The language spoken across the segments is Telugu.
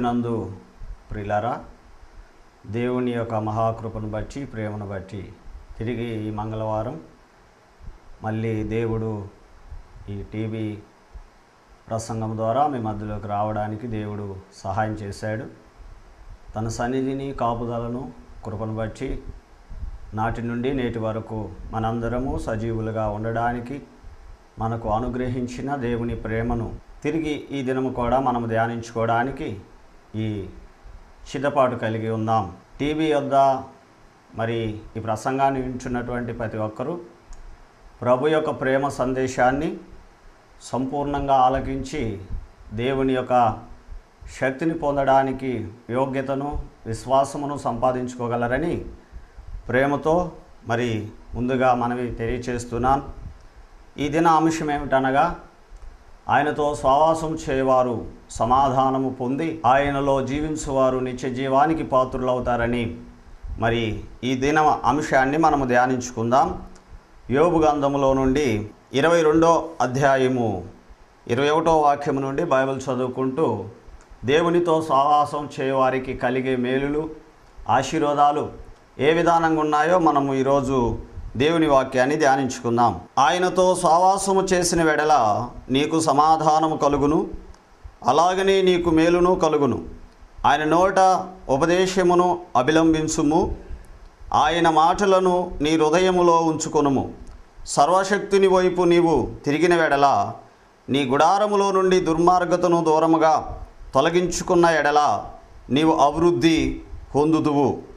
క్రీస్తునందు ప్రిలరా దేవుని యొక్క మహాకృపను బట్టి ప్రేమను బట్టి తిరిగి ఈ మంగళవారం మళ్ళీ దేవుడు ఈ టీవీ ప్రసంగం ద్వారా మీ మధ్యలోకి రావడానికి దేవుడు సహాయం చేశాడు. తన సన్నిధిని కాపుదలను కృపను బట్టి నాటి నుండి నేటి వరకు మనందరము సజీవులుగా ఉండడానికి మనకు అనుగ్రహించిన దేవుని ప్రేమను తిరిగి ఈ దినము కూడా మనం ధ్యానించుకోవడానికి ఈ సిద్ధపాటు కలిగి ఉందాం టీవీ వద్ద మరి ఈ ప్రసంగాన్ని వింటున్నటువంటి ప్రతి ఒక్కరూ ప్రభు యొక్క ప్రేమ సందేశాన్ని సంపూర్ణంగా ఆలకించి దేవుని యొక్క శక్తిని పొందడానికి యోగ్యతను విశ్వాసమును సంపాదించుకోగలరని ప్రేమతో మరి ముందుగా మనవి తెలియచేస్తున్నాను. ఈ దిన అంశం ఏమిటనగా ఆయనతో స్వావాసం చేయవారు సమాధానము పొంది ఆయనలో జీవించువారు నిత్య జీవానికి పాత్రులవుతారని. మరి ఈ దిన అంశాన్ని మనము ధ్యానించుకుందాం. యోబు గంధములో నుండి ఇరవై రెండో అధ్యాయము ఇరవై ఒకటో వాక్యము నుండి బైబిల్ చదువుకుంటూ దేవునితో సహవాసం చేయవారికి కలిగే మేలులు ఆశీర్వాదాలు ఏ విధానంగా ఉన్నాయో మనము ఈరోజు దేవుని వాక్యాన్ని ధ్యానించుకుందాం. ఆయనతో సావాసము చేసిన వెడల నీకు సమాధానము కలుగును అలాగనే నీకు మేలును కలుగును. ఆయన నోట ఉపదేశమును అభిలంబించుము ఆయన మాటలను నీ హృదయములో ఉంచుకొనుము. సర్వశక్తుని వైపు నీవు తిరిగిన వెడల నీ గుడారములో నుండి దుర్మార్గతను దూరముగా తొలగించుకున్న ఎడల నీవు అభివృద్ధి పొందుదువు.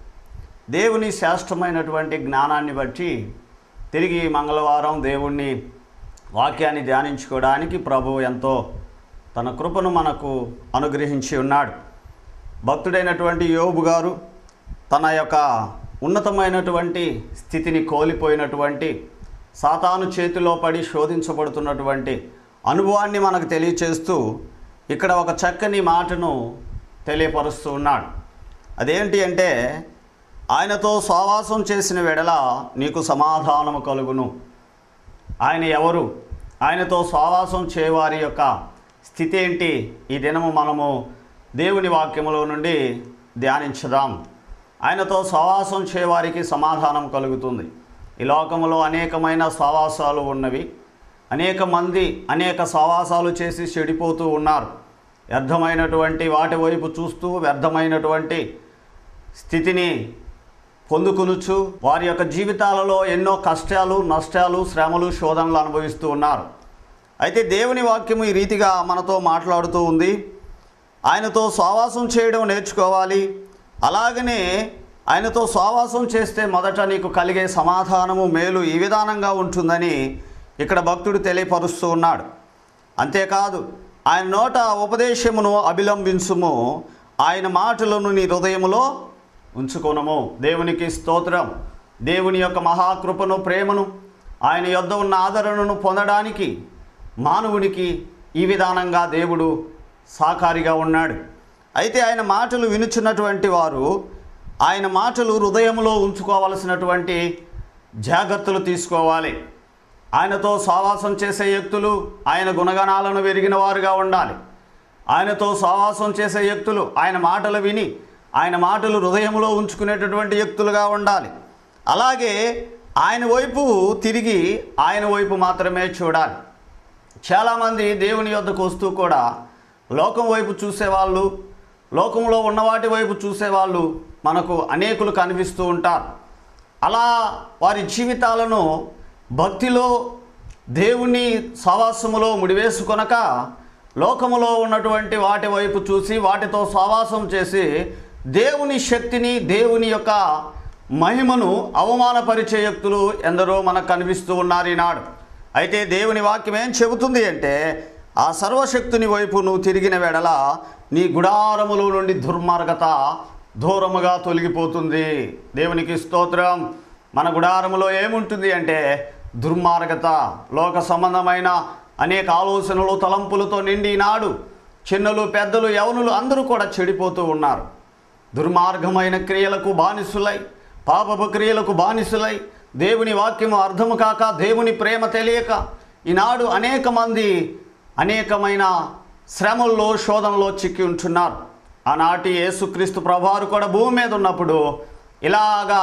దేవుని శ్రేష్టమైనటువంటి జ్ఞానాన్ని బట్టి తిరిగి మంగళవారం దేవుణ్ణి వాక్యాన్ని ధ్యానించుకోవడానికి ప్రభు ఎంతో తన కృపను మనకు అనుగ్రహించి ఉన్నాడు. భక్తుడైనటువంటి యోబు గారు తన యొక్క ఉన్నతమైనటువంటి స్థితిని కోల్పోయినటువంటి సాతాను చేతిలో పడి శోధించబడుతున్నటువంటి అనుభవాన్ని మనకు తెలియచేస్తూ ఇక్కడ ఒక చక్కని మాటను తెలియపరుస్తూ ఉన్నాడు. అదేంటి అంటే ఆయనతో స్వావాసం చేసిన వెడల నీకు సమాధానము కలుగును. ఆయన ఎవరు? ఆయనతో స్వావాసం చేయవారి యొక్క స్థితి ఏంటి? ఈ దినము మనము దేవుని వాక్యములో నుండి ధ్యానించుదాం. ఆయనతో సహవాసం చేయవారికి సమాధానం కలుగుతుంది. ఈ లోకములో అనేకమైన స్వావాసాలు ఉన్నవి. అనేక మంది అనేక సవాసాలు చేసి చెడిపోతూ ఉన్నారు. వ్యర్థమైనటువంటి వాటి వైపు చూస్తూ వ్యర్థమైనటువంటి స్థితిని పొందుకొనుచు వారి యొక్క జీవితాలలో ఎన్నో కష్టాలు నష్టాలు శ్రమలు శోధనలు అనుభవిస్తూ ఉన్నారు. అయితే దేవుని వాక్యము ఈ రీతిగా మనతో మాట్లాడుతూ ఉంది. ఆయనతో స్వావాసం చేయడం నేర్చుకోవాలి. అలాగనే ఆయనతో స్వావాసం చేస్తే మొదట నీకు కలిగే సమాధానము మేలు ఈ విధానంగా ఉంటుందని ఇక్కడ భక్తుడు తెలియపరుస్తూ ఉన్నాడు. అంతేకాదు ఆయన నోట ఉపదేశమును అభిలంబించుము. ఆయన మాటలను నీ హృదయములో ఉంచుకొనము. దేవునికి స్తోత్రం. దేవుని యొక్క మహాకృపను ప్రేమను ఆయన యొద్ద ఉన్న ఆదరణను పొందడానికి మానవునికి ఈ విధానంగా దేవుడు సాకారిగా ఉన్నాడు. అయితే ఆయన మాటలు వినుచున్నటువంటి వారు ఆయన మాటలు హృదయంలో ఉంచుకోవలసినటువంటి జాగ్రత్తలు తీసుకోవాలి. ఆయనతో సావాసం చేసే వ్యక్తులు ఆయన గుణగణాలను వెరిగిన వారుగా ఉండాలి. ఆయనతో సావాసం చేసే వ్యక్తులు ఆయన మాటలు విని ఆయన మాటలు హృదయంలో ఉంచుకునేటటువంటి వ్యక్తులుగా ఉండాలి. అలాగే ఆయన వైపు తిరిగి ఆయన వైపు మాత్రమే చూడాలి. చాలామంది దేవుని యొద్దకు వస్తూ కూడా లోకం వైపు చూసేవాళ్ళు లోకంలో ఉన్న వాటి వైపు చూసేవాళ్ళు మనకు అనేకులు కనిపిస్తూ ఉంటారు. అలా వారి జీవితాలను భక్తిలో దేవుని సవాసములో ముడివేసుకొనక లోకములో ఉన్నటువంటి వాటి వైపు చూసి వాటితో సవాసం చేసి దేవుని శక్తిని దేవుని యొక్క మహిమను అవమానపరిచే వ్యక్తులు ఎందరో మనకు కనిపిస్తూ ఉన్నారు ఈనాడు. అయితే దేవుని వాక్యం ఏం చెబుతుంది అంటే ఆ సర్వశక్తుని వైపు నువ్వు తిరిగిన వెడల నీ గుడారములో నుండి దుర్మార్గత దూరముగా తొలగిపోతుంది. దేవునికి స్తోత్రం. మన గుడారములో ఏముంటుంది అంటే దుర్మార్గత లోక సంబంధమైన అనేక ఆలోచనలు తలంపులతో నిండి నాడు చిన్నలు పెద్దలు యవనులు అందరూ కూడా చెడిపోతూ ఉన్నారు. దుర్మార్గమైన క్రియలకు బానిసులై పాపపు క్రియలకు బానిసులై దేవుని వాక్యము అర్థము కాక దేవుని ప్రేమ తెలియక ఈనాడు అనేక మంది అనేకమైన శ్రమల్లో శోధనలో చిక్కి ఉంటున్నారు. ఆనాటి యేసుక్రీస్తు ప్రభువారు కూడా భూమి మీద ఉన్నప్పుడు ఇలాగా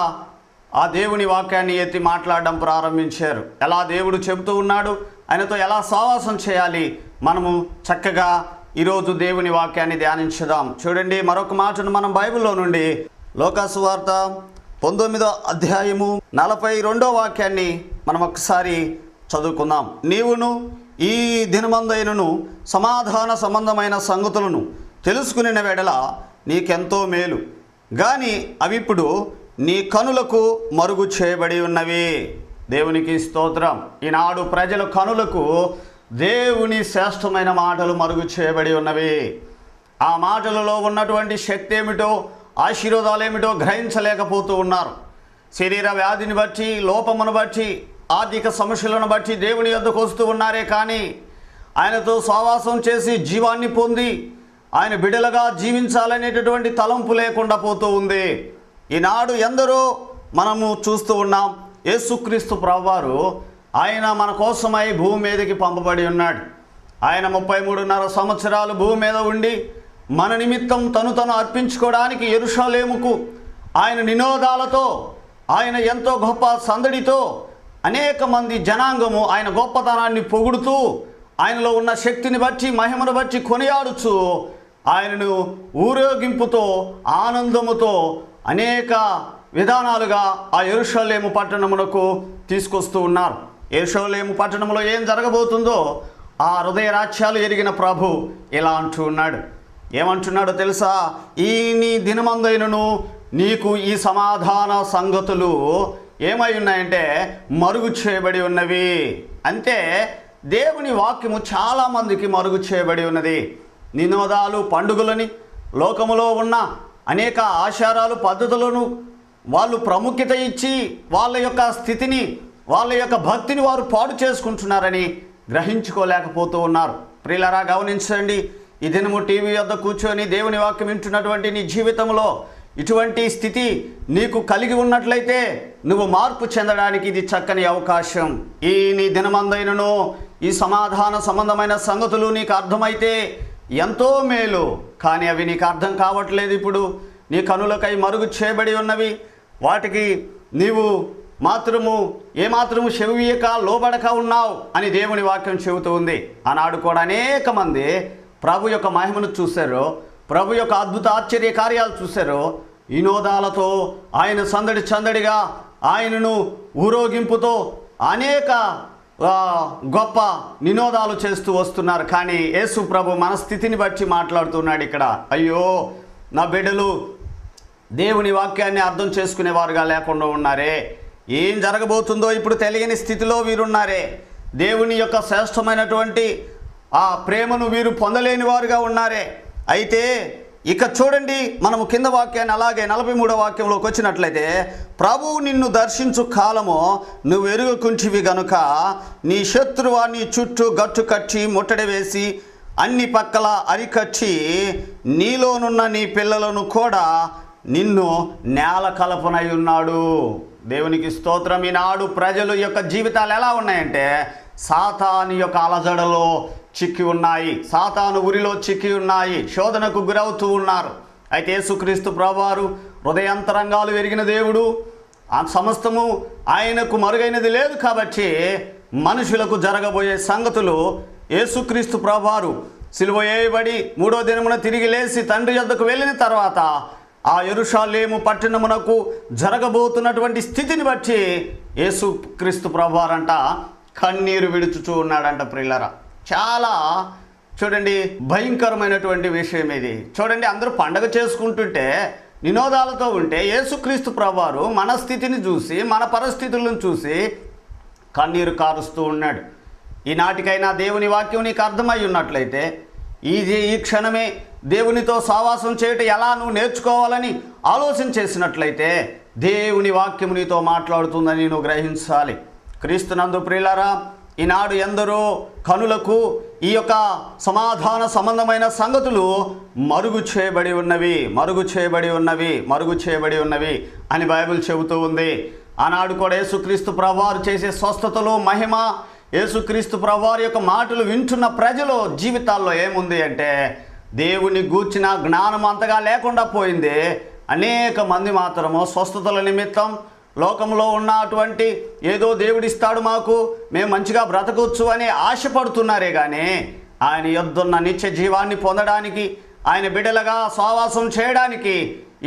ఆ దేవుని వాక్యాన్ని ఎత్తి మాట్లాడడం ప్రారంభించారు. ఎలా దేవుడు చెబుతూ ఉన్నాడు ఆయనతో ఎలా సావాసం చేయాలి మనము చక్కగా ఈరోజు దేవుని వాక్యాన్ని ధ్యానించుదాం. చూడండి మరొక మాటను మనం బైబిల్లో నుండి లోకాసు వార్త పంతొమ్మిదో అధ్యాయము నలభై రెండో వాక్యాన్ని మనం ఒకసారి చదువుకుందాం. నీవును ఈ దినమందైనను సమాధాన సంబంధమైన సంగతులను తెలుసుకునిన వెడల నీకెంతో మేలు. కానీ అవి ఇప్పుడు నీ కనులకు మరుగు చేయబడి ఉన్నవి. దేవునికి స్తోత్రం. ఈనాడు ప్రజల కనులకు దేవుని శ్రేష్టమైన మాటలు మరుగు చేయబడి ఉన్నవి. ఆ మాటలలో ఉన్నటువంటి శక్తి ఏమిటో ఆశీర్వాదాలు ఏమిటో గ్రహించలేకపోతూ ఉన్నారు. శరీర వ్యాధిని బట్టి లోపమును బట్టి ఆర్థిక సమస్యలను బట్టి దేవుని యొద్దకు వస్తూ ఉన్నారే కానీ ఆయనతో సావాసం చేసి జీవాన్ని పొంది ఆయన బిడలుగా జీవించాలనేటటువంటి తలంపు లేకుండా పోతూ ఉంది. ఈనాడు ఎందరో మనము చూస్తూ ఉన్నాం. యేసుక్రీస్తు ప్రభువారు ఆయన మన కోసమై భూమి మీదకి పంపబడి ఉన్నాడు. ఆయన ముప్పై మూడున్నర సంవత్సరాలు భూమి మీద ఉండి మన నిమిత్తం తను తను అర్పించుకోవడానికి ఎరుషలేముకు ఆయన నినోదాలతో ఆయన ఎంతో గొప్ప సందడితో అనేక మంది జనాంగము ఆయన గొప్పతనాన్ని పొగుడుతూ ఆయనలో ఉన్న శక్తిని బట్టి మహిమను బట్టి కొనియాడుచు ఆయనను ఊరేగింపుతో ఆనందముతో అనేక విధానాలుగా ఆ ఎరుషలేము పట్టణమునకు తీసుకొస్తూ ఉన్నారు. ఏషోలేము పట్టణంలో ఏం జరగబోతుందో ఆ హృదయ రాజ్యాలు ఎరిగిన ప్రభు ఇలా అంటూ ఉన్నాడు. ఏమంటున్నాడో తెలుసా? ఈ నీ దినమందైనను నీకు ఈ సమాధాన సంగతులు ఏమై ఉన్నాయంటే మరుగు చేయబడి ఉన్నవి. అంటే దేవుని వాక్యము చాలామందికి మరుగు చేయబడి ఉన్నది. నినోదాలు పండుగలని లోకములో ఉన్న అనేక ఆచారాలు పద్ధతులను వాళ్ళు ప్రాముఖ్యత ఇచ్చి వాళ్ళ యొక్క స్థితిని వాళ్ళ యొక్క భక్తిని వారు పాడు చేసుకుంటున్నారని గ్రహించుకోలేకపోతూ ఉన్నారు. ప్రియులరా గమనించండి. ఈ దినము టీవీ వద్ద కూర్చొని దేవుని వాక్యం వింటున్నటువంటి నీ జీవితంలో ఇటువంటి స్థితి నీకు కలిగి ఉన్నట్లయితే నువ్వు మార్పు చెందడానికి ఇది చక్కని అవకాశం. ఈ నీ దినమందైనను ఈ సమాధాన సంబంధమైన సంగతులు నీకు అర్థమైతే ఎంతో మేలు. కానీ అవి నీకు అర్థం కావట్లేదు ఇప్పుడు. నీ కనులకై మరుగు చేయబడి ఉన్నవి. వాటికి నీవు మాత్రము ఏమాత్రము చెవియక లోబడక ఉన్నావు అని దేవుని వాక్యం చెబుతూ ఉంది. ఆనాడు కూడా అనేక మంది ప్రభు యొక్క మహిమను చూశారు ప్రభు యొక్క అద్భుత ఆశ్చర్య కార్యాలు చూశారు వినోదాలతో ఆయన సందడి సందడిగా ఆయనను ఊరోగింపుతో అనేక గొప్ప నినోదాలు చేస్తూ వస్తున్నారు. కానీ యేసు ప్రభు మన స్థితిని బట్టి మాట్లాడుతున్నాడు ఇక్కడ. అయ్యో నా బిడ్డలు దేవుని వాక్యాన్ని అర్థం చేసుకునేవారుగా లేకుండా ఉన్నారే. ఏం జరగబోతుందో ఇప్పుడు తెలియని స్థితిలో వీరున్నారే. దేవుని యొక్క శ్రేష్టమైనటువంటి ఆ ప్రేమను వీరు పొందలేని వారుగా ఉన్నారే. అయితే ఇక చూడండి మనము కింద వాక్యాన్ని అలాగే నలభై మూడో వాక్యంలోకి వచ్చినట్లయితే ప్రభువు నిన్ను దర్శించు కాలము నువ్వు ఎరుగుకుంటివి గనుక నీ శత్రువా నీ చుట్టూ గట్టు కట్టి ముట్టడి వేసి అన్ని పక్కల అరికట్టి నీలోనున్న నీ పిల్లలను కూడా నిన్ను నేల కలపనై ఉన్నాడు. దేవునికి స్తోత్రం. ఈనాడు ప్రజలు యొక్క జీవితాలు ఎలా ఉన్నాయంటే సాతాను యొక్క అలజడలో చిక్కి ఉన్నాయి సాతాను ఉరిలో చిక్కి ఉన్నాయి శోధనకు గురవుతూ ఉన్నారు. అయితే యేసుక్రీస్తు ప్రభువారు హృదయాంతరంగాలు ఎరిగిన దేవుడు ఆ సమస్తము ఆయనకు మరుగైనది లేదు కాబట్టి మనుషులకు జరగబోయే సంగతులు యేసుక్రీస్తు ప్రభువారు సిలువ వేయబడి మూడో దినమున తిరిగి లేచి తండ్రి యొద్దకు వెళ్ళిన తర్వాత ఆ ఎరుషాలేము పట్టణమునకు జరగబోతున్నటువంటి స్థితిని బట్టి యేసుక్రీస్తు ప్రభువారంట కన్నీరు విడుచుచూ ఉన్నాడంట ప్రిల్లరా. చాలా చూడండి భయంకరమైనటువంటి విషయం ఇది. చూడండి అందరూ పండగ చేసుకుంటుంటే నినోదాలతో ఉంటే యేసుక్రీస్తు ప్రభువారు మన స్థితిని చూసి మన పరిస్థితులను చూసి కన్నీరు కారుస్తూ ఉన్నాడు. ఈనాటికైనా దేవుని వాక్యం నీకు అర్థమై ఉన్నట్లయితే ఈ ఈ క్షణమే దేవునితో సావాసం చేయటం ఎలా నువ్వు నేర్చుకోవాలని ఆలోచన చేసినట్లయితే దేవుని వాక్యం నీతో మాట్లాడుతుందని నువ్వు గ్రహించాలి. క్రీస్తునందు ప్రియులారా ఈనాడు ఎందరో కనులకు ఈ యొక్క సమాధాన సంబంధమైన సంగతులు మరుగు చేయబడి ఉన్నవి మరుగు చేయబడి ఉన్నవి మరుగు చేయబడి ఉన్నవి అని బైబిల్ చెబుతూ ఉంది. ఆనాడు కూడా యేసుక్రీస్తు ప్రభువారు చేసే స్వస్థతలు మహిమ యేసుక్రీస్తు ప్రభువారి యొక్క మాటలు వింటున్న ప్రజలు జీవితాల్లో ఏముంది అంటే దేవుని గూర్చిన జ్ఞానం అంతగా లేకుండా పోయింది. అనేక మంది మాత్రము స్వస్థతల నిమిత్తం లోకంలో ఉన్న అటువంటి ఏదో దేవుడిస్తాడు మాకు మేము మంచిగా బ్రతకవచ్చు అని ఆశపడుతున్నారే కానీ ఆయన యొద్దున్న నిత్య జీవాన్ని పొందడానికి ఆయన బిడలగా సహవాసం చేయడానికి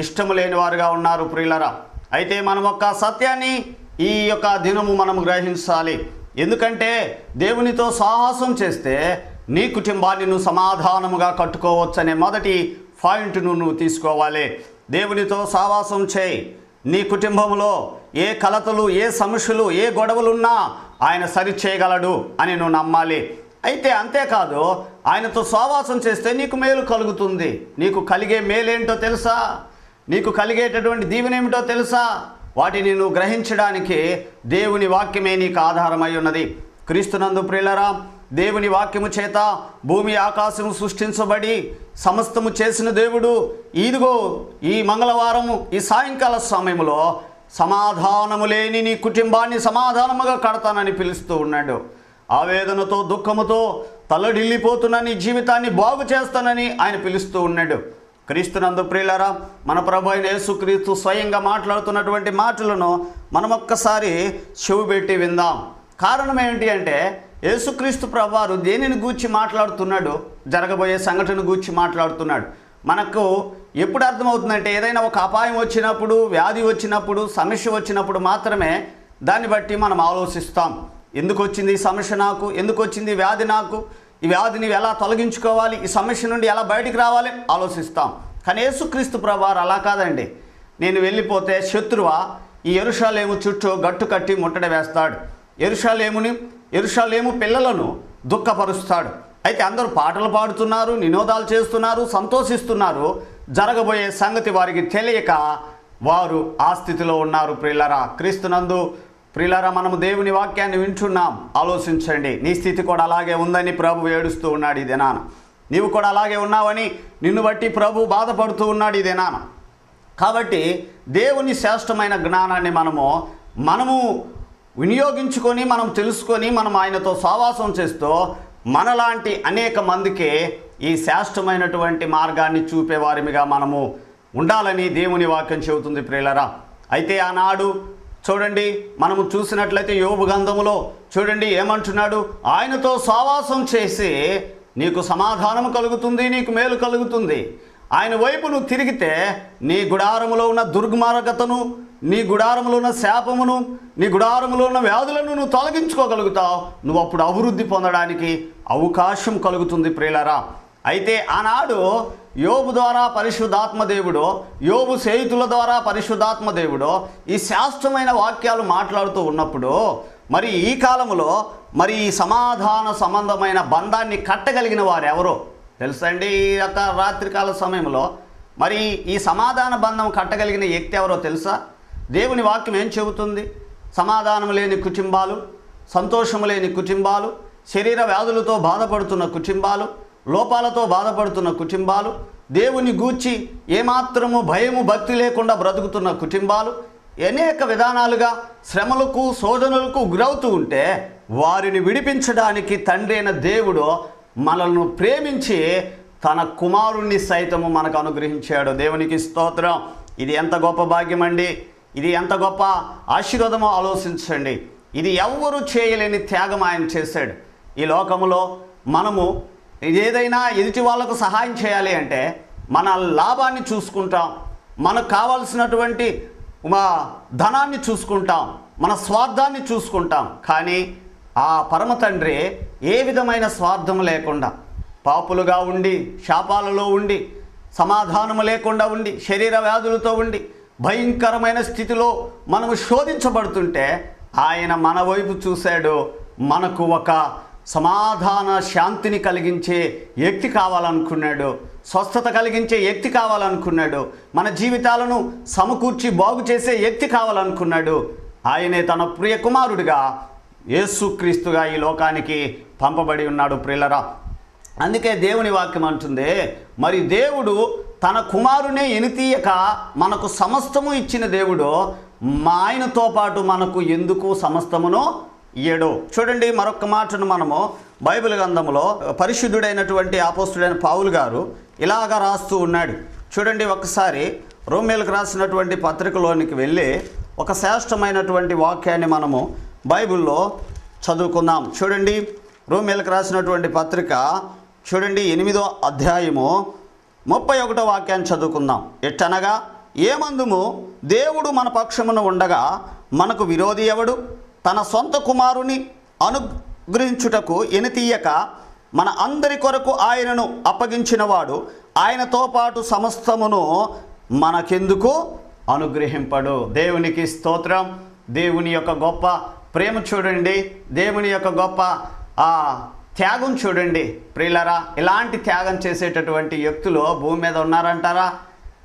ఇష్టం లేని వారుగా ఉన్నారు ప్రియులరా. అయితే మనం ఒక్క సత్యాన్ని ఈ యొక్క దినము మనం గ్రహించాలి. ఎందుకంటే దేవునితో సాహసం చేస్తే నీ కుటుంబాన్ని నువ్వు సమాధానముగా కట్టుకోవచ్చనే మొదటి పాయింట్ను నువ్వు తీసుకోవాలి. దేవునితో సావాసం చేయి. నీ కుటుంబంలో ఏ కలతలు ఏ సమస్యలు ఏ గొడవలున్నా ఆయన సరి చేయగలడు అని నువ్వు నమ్మాలి. అయితే అంతేకాదు ఆయనతో సావాసం చేస్తే నీకు మేలు కలుగుతుంది. నీకు కలిగే మేలేంటో తెలుసా? నీకు కలిగేటటువంటి దీవెన ఏమిటో తెలుసా? వాటిని నువ్వు గ్రహించడానికి దేవుని వాక్యమే నీకు ఆధారమై ఉన్నది. క్రీస్తునందు ప్రియులరా దేవుని వాక్యము చేత భూమి ఆకాశము సృష్టించబడి సమస్తము చేసిన దేవుడు. ఇదిగో ఈ మంగళవారము ఈ సాయంకాల సమయంలో సమాధానము లేని నీ కుటుంబాన్ని సమాధానముగా కడతానని పిలుస్తూ ఉన్నాడు. ఆవేదనతో దుఃఖముతో తల్లడిల్లిపోతున్న నీ జీవితాన్ని బాగు చేస్తానని ఆయన పిలుస్తూ ఉన్నాడు. క్రీస్తునందు ప్రియులరా మన ప్రభు అయిన యేసుక్రీస్తు స్వయంగా మాట్లాడుతున్నటువంటి మాటలను మనం ఒక్కసారి చెవు పెట్టి విందాం. కారణం ఏంటి అంటే యేసుక్రీస్తు ప్రభువారు దేనిని గూర్చి మాట్లాడుతున్నాడు? జరగబోయే సంఘటన గూర్చి మాట్లాడుతున్నాడు. మనకు ఎప్పుడు అర్థమవుతుందంటే ఏదైనా ఒక అపాయం వచ్చినప్పుడు వ్యాధి వచ్చినప్పుడు సమస్య వచ్చినప్పుడు మాత్రమే దాన్ని బట్టి మనం ఆలోచిస్తాం. ఎందుకు వచ్చింది సమస్య నాకు? ఎందుకు వచ్చింది వ్యాధి నాకు? ఈ వ్యాధిని ఎలా తొలగించుకోవాలి? ఈ సమస్య నుండి ఎలా బయటికి రావాలి? ఆలోచిస్తాం. కానీ యేసుక్రీస్తు ప్రభువారు అలా కాదండి. నేను వెళ్ళిపోతే శత్రువా ఈ ఎరుషాలేము చుట్టూ గట్టు కట్టి ముట్టడి వేస్తాడు. ఎరుషాలేముని ఎరుషాలేము పిల్లలను దుఃఖపరుస్తాడు. అయితే అందరూ పాటలు పాడుతున్నారు నినోదాలు చేస్తున్నారు సంతోషిస్తున్నారు. జరగబోయే సంగతి వారికి తెలియక వారు ఆ స్థితిలో ఉన్నారు ప్రిల్లరా క్రీస్తునందు ప్రియులరా మనము దేవుని వాక్యాన్ని వింటున్నాం. ఆలోచించండి. నీ స్థితి కూడా అలాగే ఉందని ప్రభు ఏడుస్తూ ఉన్నాడు ఈ దినాన. నీవు కూడా అలాగే ఉన్నావని నిన్ను బట్టి ప్రభు బాధపడుతూ ఉన్నాడు ఈ దినాన. కాబట్టి దేవుని శ్రేష్టమైన జ్ఞానాన్ని మనము మనము వినియోగించుకొని మనం తెలుసుకొని మనం ఆయనతో సావాసం చేస్తూ మనలాంటి అనేక మందికి ఈ శ్రేష్టమైనటువంటి మార్గాన్ని చూపేవారిగా మనము ఉండాలని దేవుని వాక్యం చెబుతుంది ప్రియులరా. అయితే ఆనాడు చూడండి మనము చూసినట్లయితే యోబు గంధములో చూడండి ఏమంటున్నాడు? ఆయనతో సావాసం చేసి నీకు సమాధానం కలుగుతుంది నీకు మేలు కలుగుతుంది. ఆయన వైపు నువ్వు తిరిగితే నీ గుడారములో ఉన్న దుర్మార్గతను నీ గుడారములో ఉన్న శాపమును నీ గుడారములో ఉన్న వ్యాధులను నువ్వు తొలగించుకోగలుగుతావు. నువ్వు అప్పుడు అభివృద్ధి పొందడానికి అవకాశం కలుగుతుంది ప్రియులరా. అయితే ఆనాడు యోబు ద్వారా పరిశుద్ధాత్మ దేవుడు యోబు స్నేహితుల ద్వారా పరిశుద్ధాత్మ దేవుడు ఈ శాస్త్రమైన వాక్యాలు మాట్లాడుతూ ఉన్నప్పుడు మరి ఈ కాలంలో మరి ఈ సమాధాన సంబంధమైన బంధాన్ని కట్టగలిగిన వారు ఎవరో తెలుసండి ఈ యొక్క రాత్రికాల సమయంలో? మరి ఈ సమాధాన బంధం కట్టగలిగిన వ్యక్తి ఎవరో తెలుసా? దేవుని వాక్యం ఏం చెబుతుంది? సమాధానం లేని కుటుంబాలు సంతోషము లేని కుటుంబాలు శరీర వ్యాధులతో బాధపడుతున్న కుటుంబాలు లోపాలతో బాధపడుతున్న కుటుంబాలు దేవుని గూర్చి ఏమాత్రము భయము భక్తి లేకుండా బ్రతుకుతున్న కుటుంబాలు అనేక విధానాలుగా శ్రమలకు శోధనలకు గురవుతూ ఉంటే వారిని విడిపించడానికి తండ్రి అయిన దేవుడు మనల్ని ప్రేమించి తన కుమారుణ్ణి సైతము మనకు అనుగ్రహించాడు. దేవునికి స్తోత్రం. ఇది ఎంత గొప్ప భాగ్యం అండి. ఇది ఎంత గొప్ప ఆశీర్వాదమో ఆలోచించండి. ఇది ఎవ్వరూ చేయలేని త్యాగం ఆయన చేశాడు. ఈ లోకములో మనము ఏదైనా ఎదుటి వాళ్ళకు సహాయం చేయాలి అంటే మన లాభాన్ని చూసుకుంటాం మనకు కావాల్సినటువంటి మా ధనాన్ని చూసుకుంటాం మన స్వార్థాన్ని చూసుకుంటాం. కానీ ఆ పరమ తండ్రి ఏ విధమైన స్వార్థం లేకుండా పాపులుగా ఉండి శాపాలలో ఉండి సమాధానము లేకుండా ఉండి శరీర వ్యాధులతో ఉండి భయంకరమైన స్థితిలో మనము శోధించబడుతుంటే ఆయన మన వైపు చూశాడు మనకు ఒక సమాధాన శాంతిని కలిగించే వ్యక్తి కావాలనుకున్నాడు స్వస్థత కలిగించే వ్యక్తి కావాలనుకున్నాడు మన జీవితాలను సమకూర్చి బాగు చేసే వ్యక్తి కావాలనుకున్నాడు. ఆయనే తన ప్రియ కుమారుడిగా యేసుక్రీస్తుగా ఈ లోకానికి పంపబడి ఉన్నాడు ప్రిల్లరా అందుకే దేవుని వాక్యం అంటుంది మరి దేవుడు తన కుమారునే ఎనితీయక మనకు సమస్తము ఇచ్చిన దేవుడు మా ఆయనతో పాటు మనకు ఎందుకు సమస్తమును ఏడు. చూడండి మరొక మాటను మనము బైబిల్ గ్రంథంలో పరిశుద్ధుడైనటువంటి ఆపోస్తుడైన పావులు గారు ఇలాగ రాస్తూ ఉన్నాడు. చూడండి ఒకసారి రోమేలకు రాసినటువంటి పత్రికలోనికి వెళ్ళి ఒక శ్రేష్టమైనటువంటి వాక్యాన్ని మనము బైబిల్లో చదువుకుందాం. చూడండి రోమేలకు రాసినటువంటి పత్రిక చూడండి ఎనిమిదో అధ్యాయము ముప్పై ఒకటో వాక్యాన్ని చదువుకుందాం. ఎట్టనగా ఏమందుము? దేవుడు మన పక్షమున ఉండగా మనకు విరోధి ఎవడు? తన సొంత కుమారుని అనుగ్రహించుటకు ఎనితీయక మన అందరి కొరకు ఆయనను అప్పగించినవాడు ఆయనతో పాటు సమస్తమును మనకెందుకు అనుగ్రహింపడు? దేవునికి స్తోత్రం. దేవుని యొక్క గొప్ప ప్రేమ చూడండి. దేవుని యొక్క గొప్ప ఆ త్యాగం చూడండి. ప్రియులరా ఇలాంటి త్యాగం చేసేటటువంటి వ్యక్తులు భూమి మీద ఉన్నారంటారా?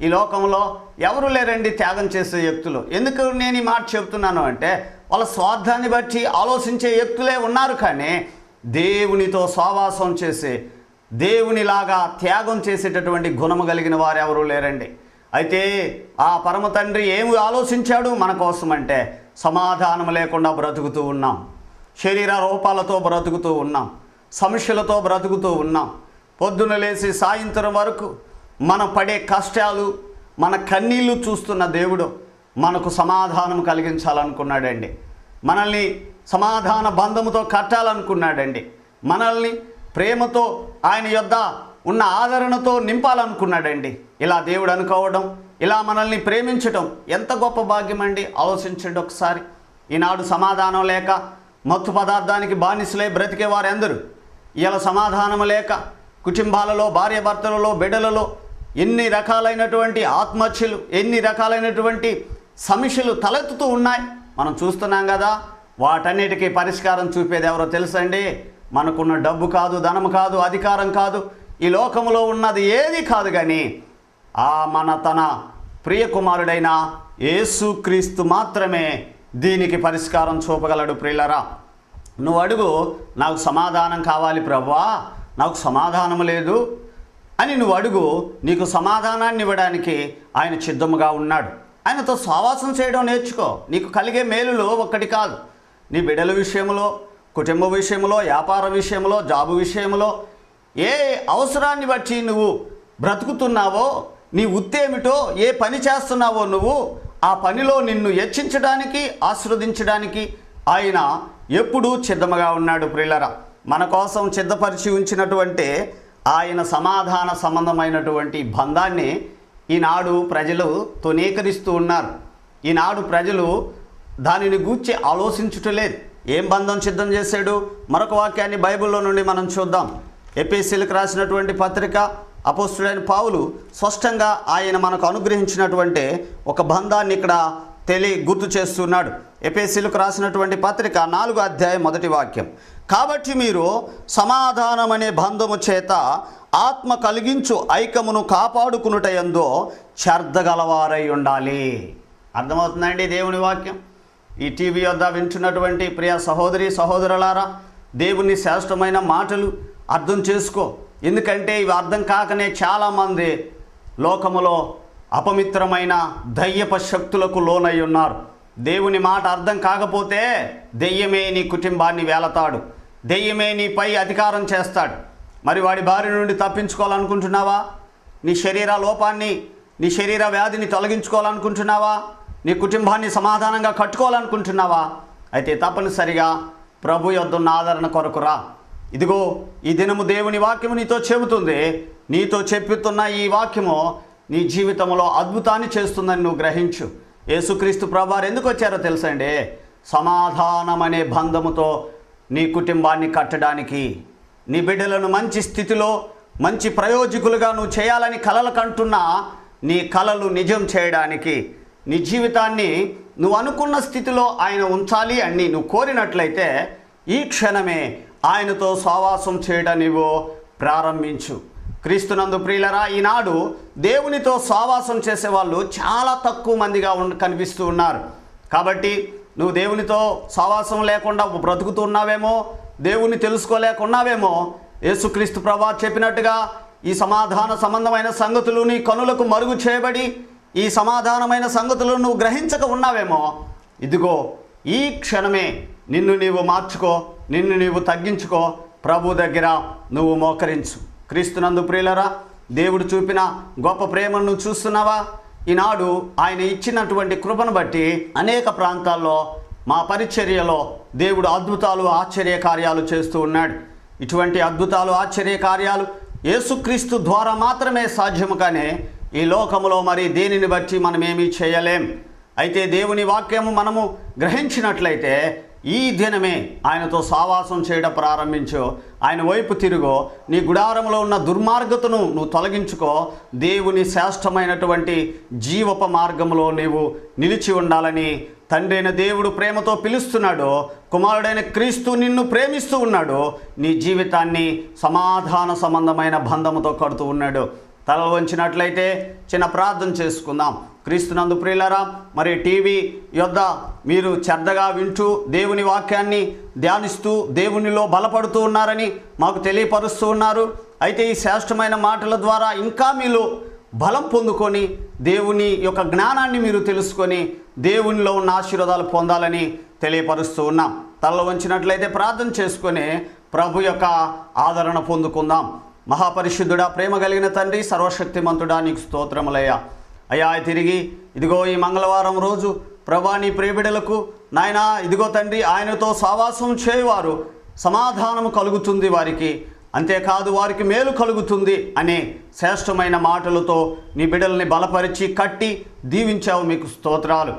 ఈ లోకంలో ఎవరు లేరండి త్యాగం చేసే వ్యక్తులు? ఎందుకు నేను ఈ మాట చెప్తున్నాను అంటే వాళ్ళ స్వార్థాన్ని బట్టి ఆలోచించే వ్యక్తులే ఉన్నారు కానీ దేవునితో సహవాసం చేసే దేవునిలాగా త్యాగం చేసేటటువంటి గుణము కలిగిన వారు ఎవరూ లేరండి. అయితే ఆ పరమ తండ్రి ఏమి ఆలోచించాడు మన కోసం అంటే సమాధానం లేకుండా బ్రతుకుతూ ఉన్నాం. శరీర రూపాలతో బ్రతుకుతూ ఉన్నాం. సమస్యలతో బ్రతుకుతూ ఉన్నాం. పొద్దున లేచి సాయంత్రం వరకు మన పడే కష్టాలు మన కన్నీళ్ళు చూస్తున్న దేవుడు మనకు సమాధానం కలిగించాలనుకున్నాడండి. మనల్ని సమాధాన బంధముతో కట్టాలనుకున్నాడండి. మనల్ని ప్రేమతో ఆయన యొద్ద ఉన్న ఆదరణతో నింపాలనుకున్నాడండి. ఇలా దేవుడు అనుకోవడం ఇలా మనల్ని ప్రేమించడం ఎంత గొప్ప భాగ్యం అండి ఆలోచించండి ఒకసారి. ఈనాడు సమాధానం లేక మత్తు పదార్థానికి బానిసలే బ్రతికేవారు వారెందరూ ఇలా సమాధానం లేక కుటుంబాలలో భార్యాభర్తలలో బిడ్డలలో ఎన్ని రకాలైనటువంటి ఆత్మహత్యలు ఎన్ని రకాలైనటువంటి సమస్యలు తలెత్తుతూ ఉన్నాయి. మనం చూస్తున్నాం కదా వాటన్నిటికీ పరిష్కారం చూపేది ఎవరో తెలుసండి? మనకున్న డబ్బు కాదు ధనం కాదు అధికారం కాదు. ఈ లోకంలో ఉన్నది ఏది కాదు కానీ ఆ మన తన ప్రియ కుమారుడైన యేసుక్రీస్తు మాత్రమే దీనికి పరిష్కారం చూపగలడు ప్రియులరా. నువ్వు అడుగు నాకు సమాధానం కావాలి ప్రవ్వా? నాకు సమాధానం లేదు అని నువ్వు అడుగు నీకు సమాధానాన్ని ఇవ్వడానికి ఆయన సిద్ధముగా ఉన్నాడు. ఆయనతో సహవాసం చేయడం నేర్చుకో. నీకు కలిగే మేలులో ఒక్కటి కాదు. నీ బిడ్డల విషయంలో కుటుంబ విషయంలో వ్యాపార విషయంలో జాబు విషయంలో ఏ అవసరాన్ని బట్టి నువ్వు బ్రతుకుతున్నావో నీ ఉత్తేమిటో ఏ పని చేస్తున్నావో నువ్వు ఆ పనిలో నిన్ను హెచ్చించడానికి ఆశీర్వదించడానికి ఆయన ఎప్పుడూ సిద్ధముగా ఉన్నాడు ప్రిల్లరా మన కోసం సిద్ధపరిచి ఉంచినటువంటి ఆయన సమాధాన సంబంధమైనటువంటి బంధాన్ని ఈనాడు ప్రజలు తునీకరిస్తూ ఉన్నారు. ఈనాడు ప్రజలు దానిని గూర్చి ఆలోచించుటలేదు ఏం బంధం సిద్ధం చేశాడు? మరొక వాక్యాన్ని బైబిల్లో నుండి మనం చూద్దాం. ఎపిసిలకు రాసినటువంటి పత్రిక అపోస్తుడైన పావులు స్పష్టంగా ఆయన మనకు అనుగ్రహించినటువంటి ఒక బంధాన్ని ఇక్కడ తెలి గుర్తు చేస్తున్నాడు. ఎపిసిలకు రాసినటువంటి పత్రిక నాలుగో అధ్యాయం మొదటి వాక్యం. కాబట్టి మీరు సమాధానం అనే బంధము చేత ఆత్మ కలిగించు ఐక్యమును కాపాడుకునుటయందో శ్రద్ధగలవారై ఉండాలి. అర్థమవుతుందండి దేవుని వాక్యం? ఈ టీవీ వద్ద వింటున్నటువంటి ప్రియ సహోదరి సహోదరులారా దేవుని శ్రేష్టమైన మాటలు అర్థం చేసుకో. ఎందుకంటే ఇవి అర్థం కాకనే చాలామంది లోకములో అపమిత్రమైన దయ్యప శక్తులకు లోనై ఉన్నారు. దేవుని మాట అర్థం కాకపోతే దెయ్యమే నీ కుటుంబాన్ని వేలతాడు. దెయ్యమే నీపై అధికారం చేస్తాడు. మరి వాడి బారి నుండి తప్పించుకోవాలనుకుంటున్నావా? నీ శరీర లోపాన్ని నీ శరీర వ్యాధిని తొలగించుకోవాలనుకుంటున్నావా? నీ కుటుంబాన్ని సమాధానంగా కట్టుకోవాలనుకుంటున్నావా? అయితే తప్పనిసరిగా ప్రభు యొద్దున్న ఆదరణ కొరకురా ఇదిగో ఈ దినము దేవుని వాక్యము నీతో చెబుతుంది. నీతో చెప్పుతున్న ఈ వాక్యము నీ జీవితంలో అద్భుతాన్ని చేస్తుందని నువ్వు గ్రహించు. యేసుక్రీస్తు ప్రభువారు ఎందుకు వచ్చారో తెలుసండి సమాధానం అనే బంధముతో నీ కుటుంబాన్ని కట్టడానికి నీ బిడ్డలను మంచి స్థితిలో మంచి ప్రయోజకులుగా నువ్వు చేయాలని కలలు కంటున్నా నీ కలలు నిజం చేయడానికి నీ జీవితాన్ని నువ్వు అనుకున్న స్థితిలో ఆయన ఉంచాలి అని నువ్వు కోరినట్లయితే ఈ క్షణమే ఆయనతో సహవాసం చేయడం నువ్వు ప్రారంభించు. క్రీస్తునందు ప్రియులరా ఈనాడు దేవునితో సహవాసం చేసేవాళ్ళు చాలా తక్కువ మందిగా ఉండ కనిపిస్తూ ఉన్నారు. కాబట్టి నువ్వు దేవునితో సహవాసం లేకుండా బ్రతుకుతున్నావేమో దేవుణ్ణి తెలుసుకోలేకున్నావేమో? యేసుక్రీస్తు ప్రభా చెప్పినట్టుగా ఈ సమాధాన సంబంధమైన సంగతులు నీ కనులకు మరుగు చేయబడి ఈ సమాధానమైన సంగతులు నువ్వు గ్రహించక ఉన్నావేమో? ఇదిగో ఈ క్షణమే నిన్ను నీవు మార్చుకో నిన్ను నీవు తగ్గించుకో. ప్రభు దగ్గర నువ్వు మోకరించు. క్రీస్తునందు ప్రియులరా దేవుడు చూపిన గొప్ప ప్రేమను చూస్తున్నావా? ఈనాడు ఆయన ఇచ్చినటువంటి కృపను బట్టి అనేక ప్రాంతాల్లో మా పరిచర్యలో దేవుడు అద్భుతాలు ఆశ్చర్య కార్యాలు చేస్తూ ఉన్నాడు. ఇటువంటి అద్భుతాలు ఆశ్చర్య కార్యాలు యేసుక్రీస్తు ద్వారా మాత్రమే సాధ్యము కానీ ఈ లోకములో మరి దేనిని బట్టి మనమేమీ చేయలేం. అయితే దేవుని వాక్యము మనము గ్రహించినట్లయితే ఈ దినమే ఆయనతో సావాసం చేయడం ప్రారంభించో. ఆయన వైపు తిరుగో. నీ గుడారంలో ఉన్న దుర్మార్గతను నువ్వు తొలగించుకో. దేవుని శ్రేష్టమైనటువంటి జీవప మార్గంలో నీవు నిలిచి ఉండాలని తండ్రైన దేవుడు ప్రేమతో పిలుస్తున్నాడు. కుమారుడైన క్రీస్తు నిన్ను ప్రేమిస్తూ ఉన్నాడు. నీ జీవితాన్ని సమాధాన సంబంధమైన బంధముతో కడుతూ ఉన్నాడు. తల వంచినట్లయితే చిన్న ప్రార్థన చేసుకుందాం. క్రీస్తునందు ప్రియులరా మరి టీవీ యొద్ద మీరు చెద్దగా వింటూ దేవుని వాక్యాన్ని ధ్యానిస్తూ దేవునిలో బలపడుతూ ఉన్నారని మాకు తెలియపరుస్తూ ఉన్నారు. అయితే ఈ శ్రేష్టమైన మాటల ద్వారా ఇంకా మీలో బలం పొందుకొని దేవుని యొక్క జ్ఞానాన్ని మీరు తెలుసుకొని దేవునిలో ఉన్న ఆశీర్వాదాలు పొందాలని తెలియపరుస్తూ ఉన్నాం. తలలో వంచినట్లయితే ప్రార్థన చేసుకొని ప్రభు యొక్క ఆదరణ పొందుకుందాం. మహాపరిశుద్ధుడా ప్రేమ కలిగిన తండ్రి సర్వశక్తిమంతుడా నీకు స్తోత్రములయ్యా. అయ్యా తిరిగి ఇదిగో ఈ మంగళవారం రోజు ప్రభా నీ ప్రియబిడలకు నాయనా ఇదిగో తండ్రి ఆయనతో సావాసం చేయవారు సమాధానము కలుగుతుంది వారికి. అంతేకాదు వారికి మేలు కలుగుతుంది అనే శ్రేష్టమైన మాటలతో నీ బిడ్డల్ని బలపరిచి కట్టి దీవించావు మీకు స్తోత్రాలు.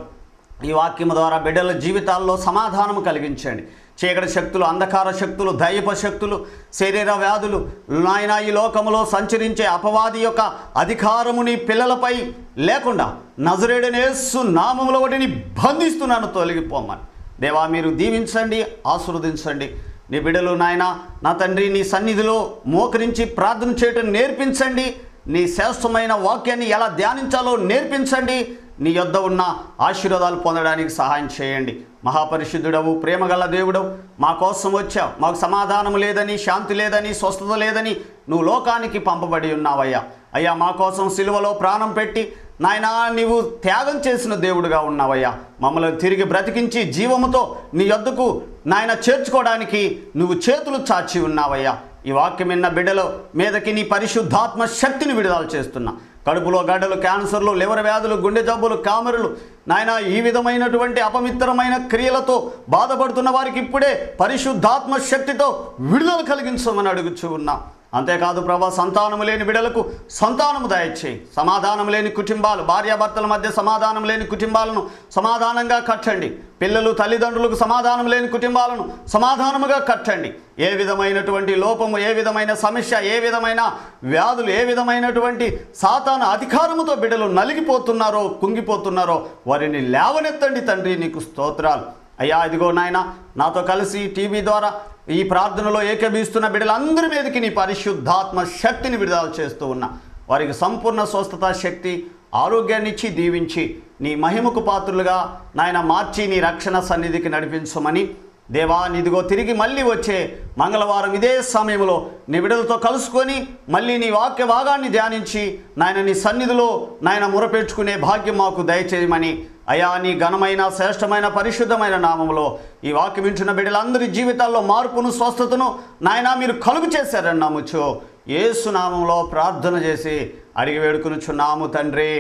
ఈ వాక్యం ద్వారా బిడ్డల జీవితాల్లో సమాధానం కలిగించండి. చీకటి శక్తులు అంధకార శక్తులు దైవ శక్తులు శరీర వ్యాధులు నాయన ఈ లోకములో సంచరించే అపవాది యొక్క అధికారము నీ పిల్లలపై లేకుండా నజరేడనేసు నామముల వాటిని బంధిస్తున్నాను తొలగిపోమని. దేవా మీరు దీవించండి ఆశీర్వదించండి. నీ బిడ్డలు నాయన నా తండ్రి నీ సన్నిధిలో మోకరించి ప్రార్థన చేయటం నేర్పించండి. నీ శ్రేష్టమైన వాక్యాన్ని ఎలా ధ్యానించాలో నేర్పించండి. నీ యొద్ద ఉన్న ఆశీర్వాదాలు పొందడానికి సహాయం చేయండి. మహాపరిశుద్ధుడవు ప్రేమగల దేవుడవు మా కోసం వచ్చావు. మాకు సమాధానం లేదని శాంతి లేదని స్వస్థత లేదని నువ్వు లోకానికి పంపబడి ఉన్నావయ్యా. అయ్యా మా కోసం సిలువలో ప్రాణం పెట్టి నాయనా నీవు త్యాగం చేసిన దేవుడుగా ఉన్నావయ్యా. మమ్మల్ని తిరిగి బ్రతికించి జీవముతో నీ యొద్దకు నాయన చేర్చుకోవడానికి నువ్వు చేతులు చాచి ఉన్నావయ్యా. ఈ వాక్యం విన్న బిడ్డలో మీదకి నీ పరిశుద్ధాత్మ శక్తిని విడుదల చేస్తున్నా. కడుపులో గడ్డలు క్యాన్సర్లు లివర్ వ్యాధులు గుండె జబ్బులు కామరులు. నాయన ఈ విధమైనటువంటి అపమిత్రమైన క్రియలతో బాధపడుతున్న వారికి ఇప్పుడే పరిశుద్ధాత్మ శక్తితో విడుదల కలిగించమని అడుగుచూ ఉన్నాం. అంతేకాదు ప్రభా సంతానము లేని బిడలకు సంతానము దయచేయి. సమాధానం లేని కుటుంబాలు భార్యాభర్తల మధ్య సమాధానం లేని కుటుంబాలను సమాధానంగా కట్టండి. పిల్లలు తల్లిదండ్రులకు సమాధానం లేని కుటుంబాలను సమాధానముగా కట్టండి. ఏ విధమైనటువంటి లోపము ఏ విధమైన సమస్య ఏ విధమైన వ్యాధులు ఏ విధమైనటువంటి సాతాన అధికారముతో బిడ్డలు నలిగిపోతున్నారో కుంగిపోతున్నారో వారిని లేవనెత్తండి తండ్రి నీకు స్తోత్రాలు. అయ్యా ఇదిగో నాయన నాతో కలిసి టీవీ ద్వారా ఈ ప్రార్థనలో ఏకబీస్తున్న బిడ్డలందరి మీదకి నీ పరిశుద్ధాత్మ శక్తిని విడుదల చేస్తూ ఉన్నా వారికి సంపూర్ణ స్వస్థత శక్తి ఆరోగ్యాన్ని ఇచ్చి దీవించి నీ మహిమకు పాత్రులుగా నాయన మార్చి నీ రక్షణ సన్నిధికి నడిపించమని దేవా నిదిగో తిరిగి మళ్ళీ వచ్చే మంగళవారం ఇదే సమయంలో నీ విడుదలతో కలుసుకొని మళ్ళీ నీ వాక్య భాగాన్ని ధ్యానించి నాయన నీ సన్నిధిలో నాయన మురపెట్టుకునే భాగ్యం మాకు దయచేయమని అయా నీ ఘనమైన శ్రేష్టమైన పరిశుద్ధమైన నామంలో ఈ వాక్యం వింటున్న బిడ్డలందరి జీవితాల్లో మార్పును స్వస్థతను నాయన మీరు కలుగు చేశారని నమ్ముచు ఏసు నామంలో ప్రార్థన చేసి అడిగి వేడుకునుచున్నాము తండ్రి.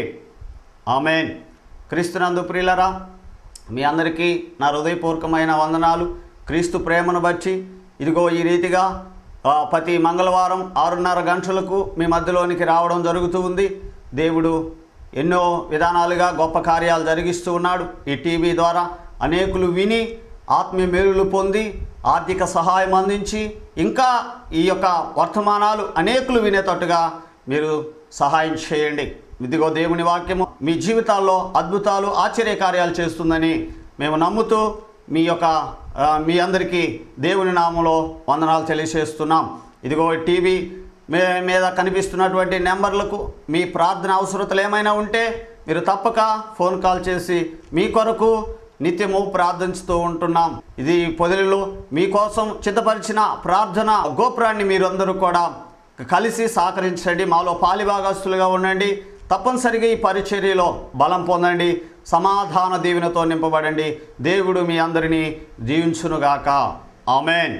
ఆమెన్. క్రీస్తునందు ప్రియులరా మీ అందరికీ నా హృదయపూర్వకమైన వందనాలు. క్రీస్తు ప్రేమను బట్టి ఇదిగో ఈ రీతిగా ప్రతి మంగళవారం ఆరున్నర గంటలకు మీ మధ్యలోనికి రావడం జరుగుతూ ఉంది. దేవుడు ఎన్నో విధానాలుగా గొప్ప కార్యాలు జరిగిస్తూ ఉన్నాడు. ఈ టీవీ ద్వారా అనేకులు విని ఆత్మీయ మేలులు పొంది ఆర్థిక సహాయం అందించి ఇంకా ఈ యొక్క వర్తమానాలు అనేకులు వినేటట్టుగా మీరు సహాయం చేయండి. ఇదిగో దేవుని వాక్యము. మీ జీవితాల్లో అద్భుతాలు ఆశ్చర్య కార్యాలు చేస్తుందని మేము నమ్ముతూ మీ యొక్క మీ అందరికీ దేవుని నామంలో వందనాలు తెలియజేస్తున్నాం. ఇదిగో టీవీ మే మీద కనిపిస్తున్నటువంటి నెంబర్లకు మీ ప్రార్థన అవసరతలు ఏమైనా ఉంటే మీరు తప్పక ఫోన్ కాల్ చేసి మీ కొరకు నిత్యము ప్రార్థించుతూ ఉంటున్నాం. ఇది పొదిలిలో మీకోసం చిత్తపరిచిన ప్రార్థన గోపురాన్ని మీరందరూ కూడా కలిసి సహకరించండి. మాలో పాలిభాగస్తులుగా ఉండండి. తప్పనిసరిగా ఈ పరిచర్యలో బలం పొందండి. సమాధాన దీవెనతో నింపబడండి. దేవుడు మీ అందరినీ దీవించునుగాక. ఆమెన్.